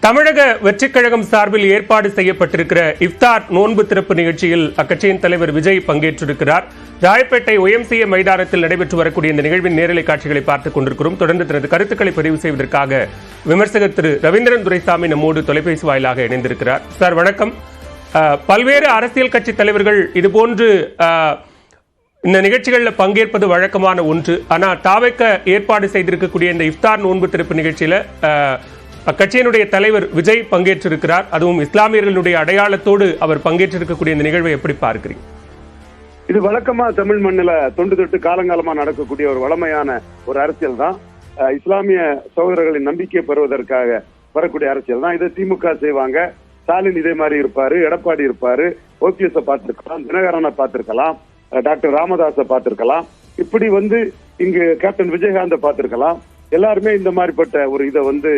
தமிழக வெற்றிக் கழகம் சார்பில் ஏற்பாடு செய்யப்பட்டிருக்கிற இஃப்தார் நோன்பு திறப்பு நிகழ்ச்சியில் அக்கட்சியின் தலைவர் விஜய் பங்கேற்றிருக்கிறார். ராயப்பேட்டை ஒயம்சிஏ மைதானத்தில் நடைபெற்று வரக்கூடிய இந்த நிகழ்வின் நேரலை காட்சிகளை பார்த்துக் கொண்டிருக்கிறோம். தொடர்ந்து தனது கருத்துக்களை பதிவு செய்வதற்காக விமர்சகர் திரு ரவீந்திரன் துரைசாமி நம்மோடு தொலைபேசி வாயிலாக இணைந்திருக்கிறார். சார் வணக்கம். பல்வேறு அரசியல் கட்சி தலைவர்கள் இதுபோன்று இந்த நிகழ்ச்சிகளில் பங்கேற்பது வழக்கமான ஒன்று. ஆனால் தாவைக்க ஏற்பாடு செய்திருக்கக்கூடிய இந்த இஃப்தார் நோன்பு திறப்பு நிகழ்ச்சியில் அக்கட்சியினுடைய தலைவர் விஜய் பங்கேற்றிருக்கிறார். அதுவும் இஸ்லாமியர்களுடைய அடையாளத்தோடு அவர் பங்கேற்றிருக்கக்கூடிய இந்த நிகழ்வை எப்படி பார்க்கிறீங்க? இது வழக்கமா தமிழ் மண்ணுல தொண்டு தொட்டு காலங்காலமா நடக்கக்கூடிய ஒரு வளமையான ஒரு அரசியல் தான். இஸ்லாமிய சகோதரர்களின் நம்பிக்கையை பெறுவதற்காக வரக்கூடிய அரசியல் தான். இதை திமுக செய்வாங்க. ஸ்டாலின் இதே மாதிரி இருப்பாரு எடப்பாடி இருப்பாரு ஓபிஎஸ் பார்த்திருக்கலாம் தினகரனை பார்த்திருக்கலாம். டாக்டர் ராமதாஸை பார்த்திருக்கலாம். இப்படி வந்து இங்கு கேப்டன் விஜயகாந்த பார்த்திருக்கலாம். எல்லாருமே இந்த மாதிரிப்பட்ட ஒரு இதை வந்து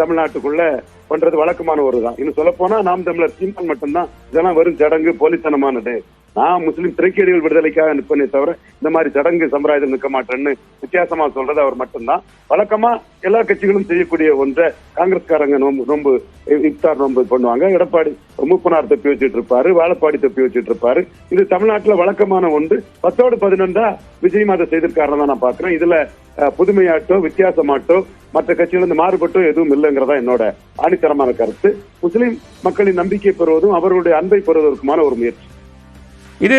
தமிழ்நாட்டுக்குள்ள பண்றது வழக்கமான ஒரு தான் இன்னும் சொல்ல போனா நாம் தமிழர் சீமான் மட்டும்தான். இதெல்லாம் வெறும் சடங்கு போலித்தனமானது. நான் முஸ்லீம் திரைக்கேடிகள் விடுதலைக்காக நிற்பனே தவிர இந்த மாதிரி சடங்கு சம்பிரதாயத்தில் நிற்க மாட்டேன்னு வித்தியாசமா சொல்றது அவர் மட்டும்தான். வழக்கமா எல்லா கட்சிகளும் செய்யக்கூடிய ஒன்றை காங்கிரஸ்காரங்க நோம்பு நோம்பு இப்தார் நோம்பு பண்ணுவாங்க. எடப்பாடி மூப்பனார் தப்பி வச்சுட்டு இருப்பாரு வாழப்பாடி தப்பி வச்சுட்டு இருப்பாரு. இது தமிழ்நாட்டில் வழக்கமான ஒன்று. பத்தோடு பதினொன்றா விஜய் மாத செய்திருக்காருன்னு தான் நான் பாக்குறேன் இதுல புதுமையாட்டோ வித்தியாசமாட்டோ மற்ற கட்சியிலிருந்து மாறுபட்டோ எதுவும் இல்லைங்கிறதா என்னோட ஆணித்தரமான கருத்து. முஸ்லிம் மக்களின் நம்பிக்கை பெறுவதும் அவர்களுடைய அன்பை பெறுவதற்குமான ஒரு முயற்சி. இது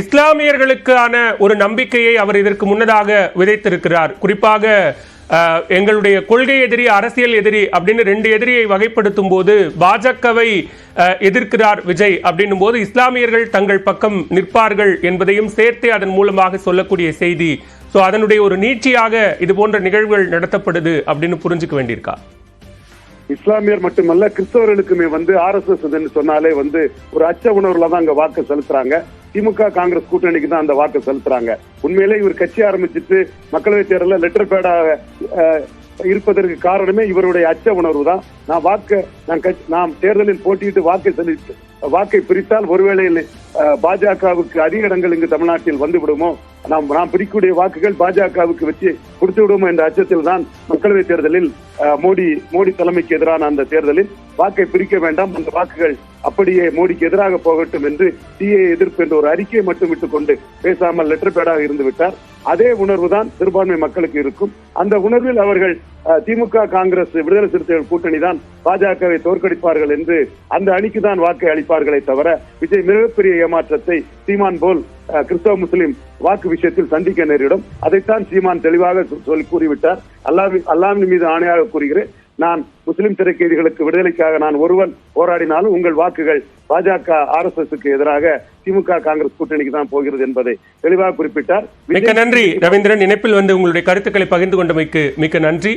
இஸ்லாமியர்களுக்கான ஒரு நம்பிக்கையை அவர் இதற்கு முன்னதாக விதைத்திருக்கிறார். குறிப்பாக எங்களுடைய கொள்கை எதிரி அரசியல் எதிரி அப்படின்னு ரெண்டு எதிரியை வகைப்படுத்தும் போது பாஜகவை அஹ், எதிர்க்கிறார் விஜய் அப்படின்னும் போது இஸ்லாமியர்கள் தங்கள் பக்கம் நிற்பார்கள் என்பதையும் சேர்த்தே அதன் மூலமாக சொல்லக்கூடிய செய்தி. ஸோ அதனுடைய ஒரு நீட்சியாக இது போன்ற நிகழ்வுகள் நடத்தப்படுது அப்படின்னு புரிஞ்சுக்க வேண்டியிருக்கா? இஸ்லாமியர் மட்டுமல்ல கிறிஸ்தவர்களுக்குமே வந்து ஆர் எஸ் எஸ் சொன்னாலே வந்து ஒரு அச்ச உணர்வுல தான் அங்க வாக்கு செலுத்துறாங்க. திமுக காங்கிரஸ் கூட்டணிக்கு தான் அந்த வாக்கு செலுத்துறாங்க. உண்மையிலே இவர் கட்சி ஆரம்பிச்சிட்டு மக்களவைத் தேர்தலில் லெட்டர் பேடாக இருப்பதற்கு காரணமே இவருடைய அச்ச உணர்வு தான். நான் வாக்கு நான் கட்சி நாம் தேர்தலில் போட்டியிட்டு வாக்கை செலுத்தி வாக்கை பிரித்தால் ஒருவேளை பாஜகவுக்கு அதிக இடங்கள் இங்கு தமிழ்நாட்டில் வந்து விடுமோ நாம் நாம் பிரிக்கக்கூடிய வாக்குகள் பாஜகவுக்கு வச்சு கொடுத்து விடுமோ என்ற அச்சத்தில் தான் மக்களவைத் தேர்தலில் மோடி மோடி தலைமைக்கு எதிரான அந்த தேர்தலில் வாக்கை பிரிக்க வேண்டாம். அந்த வாக்குகள் அப்படியே மோடிக்கு எதிராக போகட்டும் என்று தீயை எதிர்ப்பு என்ற ஒரு அறிக்கையை மட்டும் விட்டுக் கொண்டு பேசாமல் லெட்டர் பேடாக இருந்து விட்டார் அதே உணர்வு தான் சிறுபான்மை மக்களுக்கு இருக்கும். அந்த உணர்வில் அவர்கள் திமுக காங்கிரஸ் விடுதலை சிறுத்தைகள் கூட்டணி தான் பாஜகவை தோற்கடிப்பார்கள் என்று அந்த அணிக்கு தான் வாக்கை அளிப்பார்களே தவிர விஜய் மிகப்பெரிய ஏமாற்றத்தை சீமான் போல் கிறிஸ்தவ முஸ்லிம் வாக்கு விஷயத்தில் சந்திக்க நேரிடும். அதைத்தான் சீமான் தெளிவாக சொல்லி கூறிவிட்டார். அல்லாஹ்வின் மீது ஆணையாக கூறுகிறேன். நான் முஸ்லிம் திரைக்கைதிகளுக்கு விடுதலைக்காக நான் ஒருவன் போராடினாலும் உங்கள் வாக்குகள் பாஜக ஆர் எஸ் எஸ் எதிராக திமுக காங்கிரஸ் கூட்டணிக்கு தான் போகிறது என்பதை தெளிவாக குறிப்பிட்டார். மிக்க நன்றி. ரவீந்திரன் இணைப்பில் வந்து உங்களுடைய கருத்துக்களை பகிர்ந்து கொண்டமைக்கு மிக்க நன்றி.